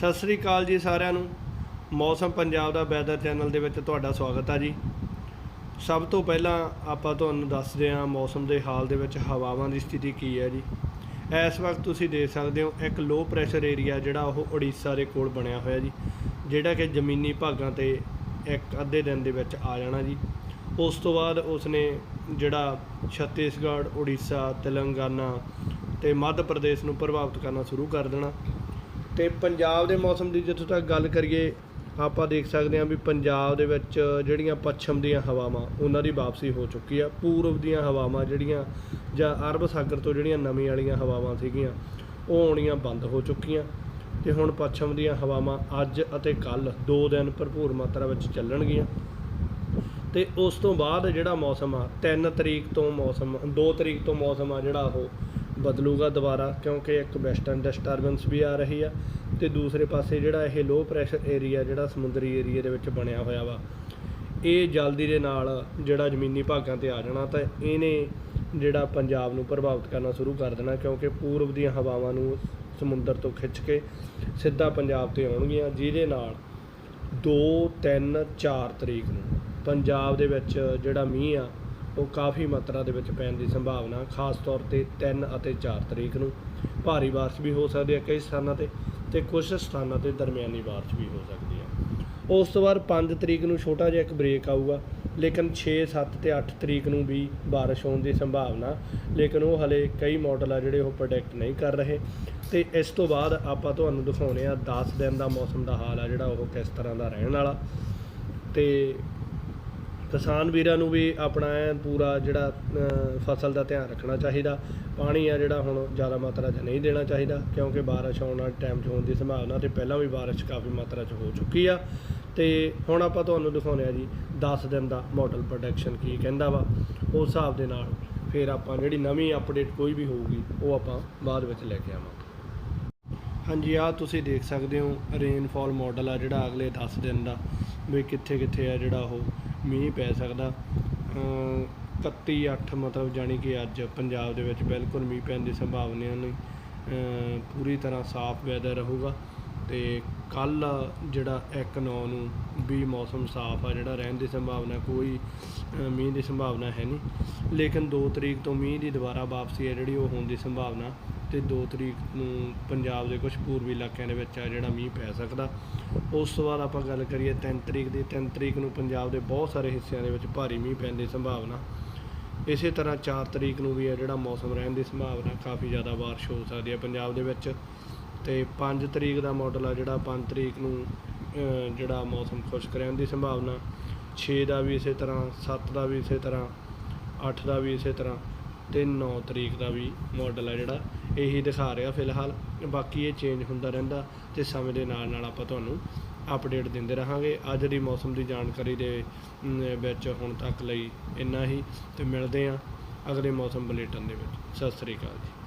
ਸਤਿ ਸ੍ਰੀ ਅਕਾਲ ਜੀ ਸਾਰਿਆਂ ਨੂੰ। ਮੌਸਮ ਪੰਜਾਬ ਦਾ ਵੈਦਰ ਚੈਨਲ ਦੇ ਵਿੱਚ ਤੁਹਾਡਾ ਸਵਾਗਤ ਆ ਜੀ। ਸਭ ਤੋਂ ਪਹਿਲਾਂ ਆਪਾਂ ਤੁਹਾਨੂੰ ਦੱਸਦੇ ਹਾਂ ਮੌਸਮ ਦੇ ਹਾਲ ਦੇ ਵਿੱਚ ਹਵਾਵਾਂ ਦੀ ਸਥਿਤੀ ਕੀ ਹੈ ਜੀ। ਇਸ ਵਕਤ ਤੁਸੀਂ ਦੇਖ ਸਕਦੇ ਹੋ ਇੱਕ ਲੋ ਪ੍ਰੈਸ਼ਰ ਏਰੀਆ ਜਿਹੜਾ ਉਹ ਉੜੀਸਾ ਦੇ ਕੋਲ ਬਣਿਆ ਹੋਇਆ ਜੀ, ਜਿਹੜਾ ਕਿ ਜ਼ਮੀਨੀ ਭਾਗਾਂ ਤੇ ਇੱਕ ਅੱਧੇ ਦਿਨ ਦੇ ਵਿੱਚ ਆ ਜਾਣਾ ਜੀ। ਉਸ ਤੋਂ ਬਾਅਦ ਉਸਨੇ ਜਿਹੜਾ ਛੱਤੀਸਗੜ੍ਹ, ਉੜੀਸਾ, ਤੇਲੰਗਾਨਾ ਤੇ ਮੱਧ ਪ੍ਰਦੇਸ਼ ਨੂੰ ਪ੍ਰਭਾਵਿਤ ਕਰਨਾ ਸ਼ੁਰੂ ਕਰ ਦੇਣਾ। ਤੇ ਪੰਜਾਬ ਦੇ ਮੌਸਮ ਦੀ ਜਿੱਥੋਂ ਤੱਕ ਗੱਲ ਕਰੀਏ, ਆਪਾਂ ਦੇਖ ਸਕਦੇ ਹਾਂ ਵੀ ਪੰਜਾਬ ਦੇ ਵਿੱਚ ਜਿਹੜੀਆਂ ਪੱਛਮ ਦੀਆਂ ਹਵਾਵਾਂ, ਉਹਨਾਂ ਦੀ ਵਾਪਸੀ ਹੋ ਚੁੱਕੀ ਆ। ਪੂਰਬ ਦੀਆਂ ਹਵਾਵਾਂ ਜਿਹੜੀਆਂ ਜਾਂ ਅਰਬ ਸਾਗਰ ਤੋਂ ਜਿਹੜੀਆਂ ਨਵੀਂ ਵਾਲੀਆਂ ਹਵਾਵਾਂ ਸੀਗੀਆਂ, ਉਹ ਆਉਣੀਆਂ ਬੰਦ ਹੋ ਚੁੱਕੀਆਂ। ਤੇ ਹੁਣ ਪੱਛਮ ਦੀਆਂ ਹਵਾਵਾਂ ਅੱਜ ਅਤੇ ਕੱਲ ਦੋ ਦਿਨ ਭਰਪੂਰ ਮਾਤਰਾ ਵਿੱਚ ਚੱਲਣਗੀਆਂ। ਤੇ ਉਸ ਤੋਂ ਬਾਅਦ ਜਿਹੜਾ ਮੌਸਮ ਆ 3 ਤਰੀਕ ਤੋਂ ਮੌਸਮ 2 ਤਰੀਕ ਤੋਂ ਮੌਸਮ ਆ ਜਿਹੜਾ ਉਹ ਬਦਲੂਗਾ ਦੁਬਾਰਾ, ਕਿਉਂਕਿ ਇੱਕ ਵੈਸਟਰਨ ਡਿਸਟਰਬੈਂਸ ਵੀ ਆ ਰਹੀ ਆ ਤੇ ਦੂਸਰੇ ਪਾਸੇ ਜਿਹੜਾ ਇਹ ਲੋ ਪ੍ਰੈਸ਼ਰ ਏਰੀਆ ਜਿਹੜਾ ਸਮੁੰਦਰੀ ਏਰੀਆ ਦੇ ਵਿੱਚ ਬਣਿਆ ਹੋਇਆ ਵਾ, ਇਹ ਜਲਦੀ ਦੇ ਨਾਲ ਜਿਹੜਾ ਜ਼ਮੀਨੀ ਭਾਗਾਂ ਤੇ ਆ ਜਾਣਾ ਤਾਂ ਇਹਨੇ ਜਿਹੜਾ ਪੰਜਾਬ ਨੂੰ ਪ੍ਰਭਾਵਿਤ ਕਰਨਾ ਸ਼ੁਰੂ ਕਰ ਦੇਣਾ, ਕਿਉਂਕਿ ਪੂਰਬ ਦੀਆਂ ਹਵਾਵਾਂ ਨੂੰ ਸਮੁੰਦਰ ਤੋਂ ਖਿੱਚ ਕੇ ਸਿੱਧਾ ਪੰਜਾਬ ਤੇ ਆਉਣਗੀਆਂ, ਜਿਹਦੇ ਨਾਲ 2 3 4 ਤਰੀਕ ਨੂੰ ਪੰਜਾਬ ਦੇ ਵਿੱਚ ਜਿਹੜਾ ਮੀਂਹ ਆ ਉਹ ਕਾਫੀ ਮਾਤਰਾ ਦੇ ਵਿੱਚ ਪੈਣ ਦੀ ਸੰਭਾਵਨਾ, ਖਾਸ ਤੌਰ ਤੇ 3 ਅਤੇ 4 ਤਰੀਕ ਨੂੰ। ਭਾਰੀ ਬਾਰਿਸ਼ ਵੀ ਹੋ ਸਕਦੀ ਹੈ ਕਈ ਸਥਾਨਾਂ ਤੇ ਤੇ ਕੁਝ ਸਥਾਨਾਂ ਤੇ ਦਰਮਿਆਨੀ ਬਾਰਿਸ਼ ਵੀ ਹੋ ਸਕਦੀ ਹੈ। ਉਸ ਤੋਂ ਬਾਅਦ 5 ਤਰੀਕ ਨੂੰ ਛੋਟਾ ਜਿਹਾ ਇੱਕ ਬ੍ਰੇਕ ਆਊਗਾ, ਲੇਕਿਨ 6 7 ਤੇ 8 ਤਰੀਕ ਨੂੰ ਵੀ ਬਾਰਿਸ਼ ਹੋਣ ਦੀ ਸੰਭਾਵਨਾ, ਲੇਕਿਨ ਉਹ ਹਲੇ ਕਈ ਮਾਡਲ ਆ ਜਿਹੜੇ ਉਹ ਪ੍ਰੋਡਕਟ ਨਹੀਂ ਕਰ ਰਹੇ। ਤੇ ਇਸ ਤੋਂ ਬਾਅਦ ਆਪਾਂ ਤੁਹਾਨੂੰ ਦਿਖਾਉਣੇ ਆ 10 ਦਿਨ ਦਾ ਮੌਸਮ ਦਾ ਹਾਲ ਆ ਜਿਹੜਾ ਉਹ ਕਿਸ ਤਰ੍ਹਾਂ ਦਾ ਰਹਿਣ ਵਾਲਾ। ਤੇ ਕਿਸਾਨ ਵੀਰਾਂ ਨੂੰ ਵੀ ਆਪਣਾ ਐਨ ਪੂਰਾ ਜਿਹੜਾ ਫਸਲ ਦਾ ਧਿਆਨ ਰੱਖਣਾ ਚਾਹੀਦਾ। ਪਾਣੀ ਆ ਜਿਹੜਾ ਹੁਣ ਜ਼ਿਆਦਾ ਮਾਤਰਾ 'ਚ ਨਹੀਂ ਦੇਣਾ ਚਾਹੀਦਾ, ਕਿਉਂਕਿ ਬਾਰਿਸ਼ ਆਉਣ ਵਾਲੇ ਟਾਈਮ 'ਚ ਹੋਣ ਦੀ ਸੰਭਾਵਨਾ ਤੇ ਪਹਿਲਾਂ ਵੀ ਬਾਰਿਸ਼ ਕਾਫੀ ਮਾਤਰਾ 'ਚ ਹੋ ਚੁੱਕੀ ਆ। ਤੇ ਹੁਣ ਆਪਾਂ ਤੁਹਾਨੂੰ ਦਿਖਾਉਂਦੇ ਆ ਜੀ 10 ਦਿਨ ਦਾ ਮਾਡਲ ਪ੍ਰੋਡਕਸ਼ਨ ਕੀ ਕਹਿੰਦਾ ਵਾ। ਉਸ ਹਿਸਾਬ ਦੇ ਨਾਲ ਫਿਰ ਆਪਾਂ ਜਿਹੜੀ ਨਵੀਂ ਅਪਡੇਟ ਕੋਈ ਵੀ ਹੋਊਗੀ, ਉਹ ਆਪਾਂ ਬਾਅਦ ਵਿੱਚ ਲੈ ਕੇ ਆਵਾਂਗੇ। ਹਾਂਜੀ ਆ ਤੁਸੀਂ ਦੇਖ ਸਕਦੇ ਹੋ ਰੇਨਫਾਲ ਮਾਡਲ ਆ ਜਿਹੜਾ ਅਗਲੇ 10 ਦਿਨ ਦਾ, ਵੀ ਕਿੱਥੇ ਕਿੱਥੇ ਆ ਜਿਹੜਾ ਉਹ। ਮੀਂਹ ਪੈ ਸਕਦਾ। ਅਮ 31 8 ਮਤਲਬ ਜਾਣੀ ਕਿ ਅੱਜ ਪੰਜਾਬ ਦੇ ਵਿੱਚ ਬਿਲਕੁਲ ਮੀਂਹ ਪੈਣ ਦੀ ਸੰਭਾਵਨਾ ਨਹੀਂ। ਪੂਰੀ ਤਰ੍ਹਾਂ ਸਾਫ਼ ਵੈਦਰ ਰਹੂਗਾ ਤੇ ਕੱਲ ਜਿਹੜਾ 1 9 ਨੂੰ ਵੀ ਮੌਸਮ ਸਾਫ਼ ਆ, ਜਿਹੜਾ ਰਹਿਣ ਦੀ ਸੰਭਾਵਨਾ, ਕੋਈ ਮੀਂਹ ਦੀ ਸੰਭਾਵਨਾ ਹੈ ਨਹੀਂ। ਲੇਕਿਨ 2 ਤਰੀਕ ਤੋਂ ਮੀਂਹ ਦੀ ਦੁਬਾਰਾ ਵਾਪਸੀ ਹੈ, ਜਿਹੜੀ ਉਹ ਹੋਣ ਦੀ ਸੰਭਾਵਨਾ ਤੇ 2 ਤਰੀਕ ਨੂੰ ਪੰਜਾਬ ਦੇ ਕੁਝ ਪੂਰਬੀ ਇਲਾਕਿਆਂ ਦੇ ਵਿੱਚ ਆ ਜਿਹੜਾ ਮੀਂਹ ਪੈ ਸਕਦਾ। ਉਸ ਤੋਂ ਬਾਅਦ ਆਪਾਂ ਗੱਲ ਕਰੀਏ 3 ਤਰੀਕ ਦੀ 3 ਤਰੀਕ ਨੂੰ ਪੰਜਾਬ ਦੇ ਬਹੁਤ ਸਾਰੇ ਹਿੱਸਿਆਂ ਦੇ ਵਿੱਚ ਭਾਰੀ ਮੀਂਹ ਪੈਣ ਦੀ ਸੰਭਾਵਨਾ। ਇਸੇ ਤਰ੍ਹਾਂ 4 ਤਰੀਕ ਨੂੰ ਵੀ ਹੈ ਜਿਹੜਾ ਮੌਸਮ ਰਹਿਣ ਦੀ ਸੰਭਾਵਨਾ, ਕਾਫੀ ਜ਼ਿਆਦਾ ਬਾਰਿਸ਼ ਹੋ ਸਕਦੀ ਹੈ ਪੰਜਾਬ ਦੇ ਵਿੱਚ। ਤੇ 5 ਤਰੀਕ ਦਾ ਮਾਡਲ ਆ ਜਿਹੜਾ 5 ਤਰੀਕ ਨੂੰ ਜਿਹੜਾ ਮੌਸਮ ਖੁਸ਼ਕ ਰਹਿਣ ਦੀ ਸੰਭਾਵਨਾ। 6 ਦਾ ਵੀ ਇਸੇ ਤਰ੍ਹਾਂ 7 ਦਾ ਵੀ ਇਸੇ ਤਰ੍ਹਾਂ 8 ਦਾ ਵੀ ਇਸੇ ਤਰ੍ਹਾਂ ਤੇ 9 ਤਰੀਕ ਦਾ ਵੀ ਮਾਡਲ ਆ ਜਿਹੜਾ ਇਹੀ ਦਿਖਾ ਰਿਹਾ ਫਿਲਹਾਲ। ਬਾਕੀ ਇਹ ਚੇਂਜ ਹੁੰਦਾ ਰਹਿੰਦਾ ਤੇ ਸਮੇਂ ਦੇ ਨਾਲ ਨਾਲ ਆਪਾਂ ਤੁਹਾਨੂੰ ਅਪਡੇਟ ਦਿੰਦੇ ਰਹਾਂਗੇ। ਅੱਜ ਦੀ ਮੌਸਮ ਦੀ ਜਾਣਕਾਰੀ ਦੇ ਵਿੱਚ ਹੁਣ ਤੱਕ ਲਈ ਇੰਨਾ ਹੀ ਤੇ ਮਿਲਦੇ ਹਾਂ ਅਗਲੇ ਮੌਸਮ ਬੁਲੇਟਿਨ ਦੇ ਵਿੱਚ। ਸਤਿ ਸ੍ਰੀ ਅਕਾਲ ਜੀ।